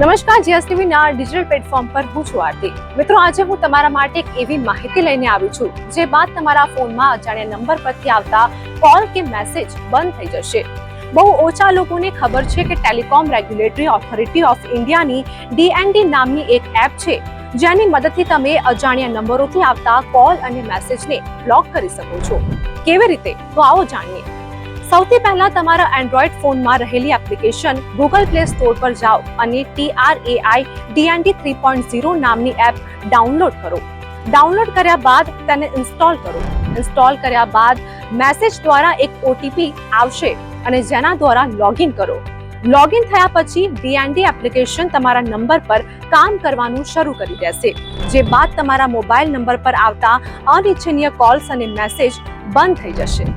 નમસ્કાર જીએસટીવીના digital platform પર હું છું આરતી. મિત્રો, આજે હું તમારા માટે એક એવી માહિતી લઈને આવી છું, જે બાદ તમારા ફોનમાં અજાણ્યા નંબર પરથી આવતા કોલ કે મેસેજ બંધ થઈ જશે. બહુ ઓછા લોકોને ખબર છે કે ટેલિકોમ રેગ્યુલેટરી ઓથોરિટી ઓફ ઇન્ડિયાની ડીએનડી નામની એક એપ છે, જેની મદદથી તમે અજાણ્યા નંબરોથી આવતા કોલ અને મેસેજને બ્લોક કરી શકો છો. કેવી રીતે? તો આવો જાણીએ. સૌથી પહેલા તમારા એન્ડ્રોઈડ ફોનમાં રહેલી એપ્લિકેશન ગૂગલ પ્લે સ્ટોર પર જાઓ અને TRAI DND three point zero નામની એપ ડાઉનલોડ કરો. ડાઉનલોડ કર્યા બાદ તેને ઇન્સ્ટોલ કરો. ઇન્સ્ટોલ કર્યા બાદ મેસેજ દ્વારા એક ઓટીપી આવશે અને જેના દ્વારા લોગિન કરો. લોગિન થયા પછી ડીએનડી એપ્લિકેશન તમારા નંબર પર કામ કરવાનું શરૂ કરી દેશે. જે બાદ તમારા મોબાઈલ નંબર પર આવતા અનિચ્છનીય કોલ્સ અને મેસેજ બંધ થઈ જશે.